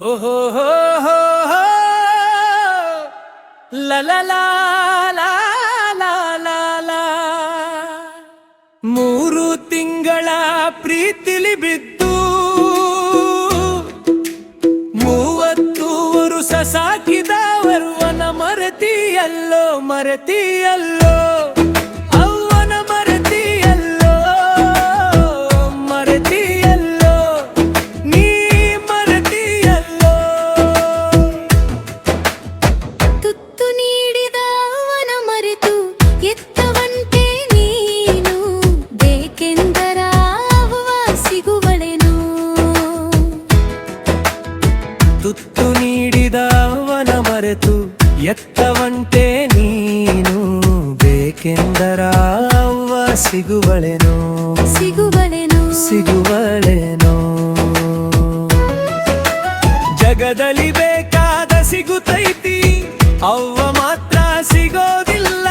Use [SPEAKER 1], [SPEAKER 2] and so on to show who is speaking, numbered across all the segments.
[SPEAKER 1] ಓಹೋ. ಮೂರು ತಿಂಗಳ ಪ್ರೀತಿಲಿ ಬಿದ್ದು ಮೂವತ್ತು ವರುಷ ಸಾಕಿದವರು ಅನ ಮರತಿಯಲ್ಲೋ ಮರತಿಯಲ್ಲೋ
[SPEAKER 2] ತುತ್ತು ನೀಡಿದ ಅವನ ಮರೆತು ಎತ್ತವಂತೆ ನೀನು ಬೇಕೆಂದರ ಅವ್ವ ಸಿಗುವಳೆನೋ?
[SPEAKER 1] ಸಿಗುವಳೆನು?
[SPEAKER 2] ಸಿಗುವಳೆನೋ?
[SPEAKER 1] ಜಗದಲ್ಲಿ ಬೇಕಾದ ಸಿಗುತ್ತೈತಿ ಅವ್ವ ಮಾತ್ರ ಸಿಗೋದಿಲ್ಲ.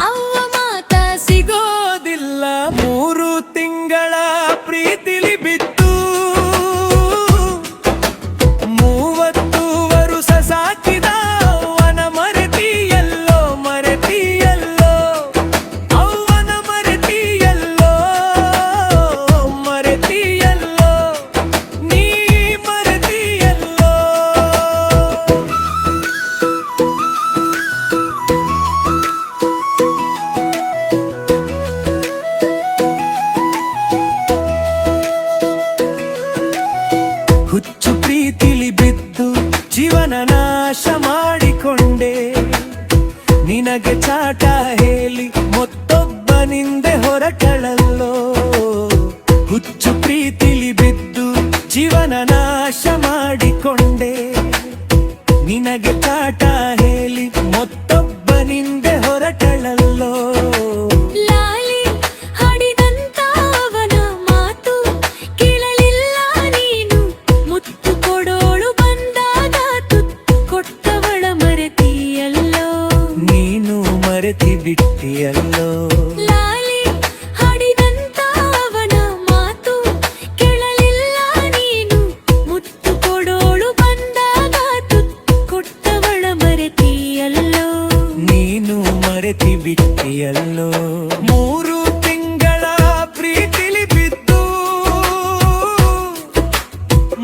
[SPEAKER 2] ಅವ್ವ ಮಾತ್ರ
[SPEAKER 1] ಸಿಗೋದಿಲ್ಲ. ಮೂರು ತಿಂಗಳ ಪ್ರೀತಿಲಿ ಬಿದ್ದು ಜೀವನ ನಾಶ ಮಾಡಿಕೊಂಡೆ. ನಿನಗೆ ಚಾಟ ಹೇಳಿ ಮತ್ತೊಬ್ಬನಿಂದೆ ಹೊರಟಳಲ್ಲೋ. ಹುಚ್ಚು ಪ್ರೀತಿಲಿ ಬಿದ್ದು ಜೀವನ ನಾಶ ಮಾಡಿಕೊಂಡೆ. ನಿನಗೆ ಚಾಟ ಹೇಳಿ ಮತ್ತೊಬ್ಬನಿಂದೆ ಮರೆತಿ ಬಿಟ್ಟಿಯಲ್ಲೋ?
[SPEAKER 2] ಲಾಲಿ ಹಾಡಿದಂತ ಅವನ ಮಾತು ಕೇಳಲಿಲ್ಲ ನೀನು. ಮುತ್ತು ಕೊಡೋಳು ಬಂದಾಗ ತುತ್ತು ಕೊಟ್ಟವಳ ಮರೆತಿಯಲ್ಲೋ?
[SPEAKER 1] ನೀನು ಮರೆತಿ ಬಿಟ್ಟಿಯಲ್ಲೋ? ಮೂರು ತಿಂಗಳ ಪ್ರೀತಿಲಿ ಬಿದ್ದು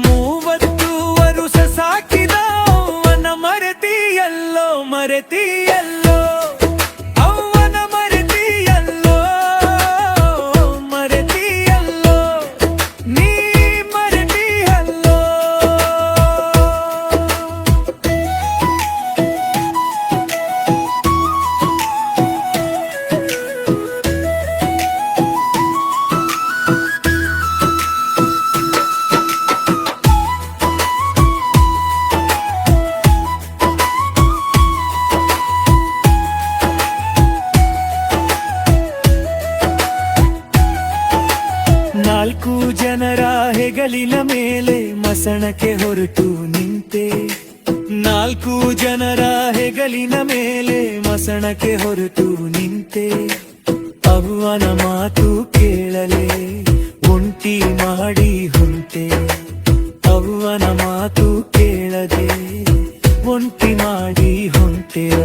[SPEAKER 1] ಮೂವತ್ತು ವರುಷ ಸಾಕಿದ ಅವನ ಮರೆತಿಯಲ್ಲೋ? ಮರೆತಿಯಲ್ಲೋ? ಹೆಗಲಿನ ಮೇಲೆ ಮಸಣಕ್ಕೆ ಹೊರಟು ನಿಂತೆ. ನಾಲ್ಕು ಜನರ ಹೆಗಲಿನ ಮೇಲೆ ಮಸಣಕ್ಕೆ ಹೊರಟು ನಿಂತೆ. ಅವನ ಮಾತು ಕೇಳಲೆ, ಒಂಟಿ ಮಾಡಿ ಹೊಂಟೆ ಅವನ ಮಾತು ಕೇಳದೆ, ಒಂಟಿ ಮಾಡಿ ಹೊಂಟೆಯೋ